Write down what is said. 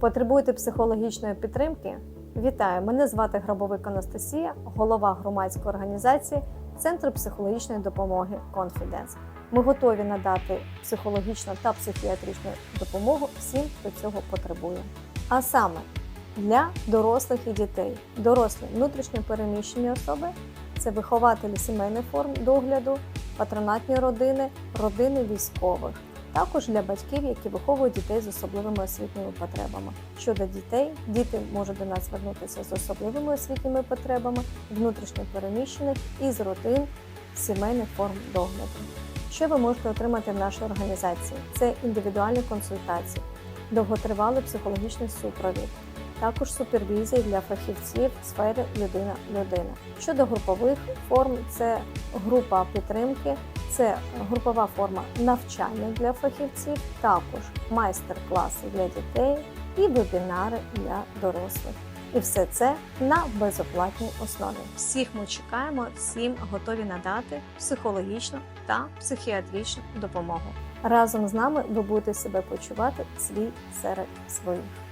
Потребуєте психологічної підтримки? Вітаю! Мене звати Грабовик Анастасія, голова громадської організації Центру психологічної допомоги Confidence. Ми готові надати психологічну та психіатричну допомогу всім, хто цього потребує. А саме для дорослих і дітей, дорослі внутрішньо переміщені особи, це вихователі сімейних форм догляду, патронатні родини, родини військових. Також для батьків, які виховують дітей з особливими освітніми потребами. Щодо дітей, діти можуть до нас звернутися з особливими освітніми потребами, внутрішньо переміщених і з родин сімейних форм догляду. Що ви можете отримати в нашій організації? Це індивідуальні консультації, довготривалий психологічний супровід, також супервізія для фахівців в сфері людина-людина. Щодо групових форм, це група підтримки, це групова форма навчання для фахівців, також майстер-класи для дітей і вебінари для дорослих. І все це на безоплатній основі. Всіх ми чекаємо, всім готові надати психологічну та психіатричну допомогу. Разом з нами ви будете себе почувати свій серед своїх.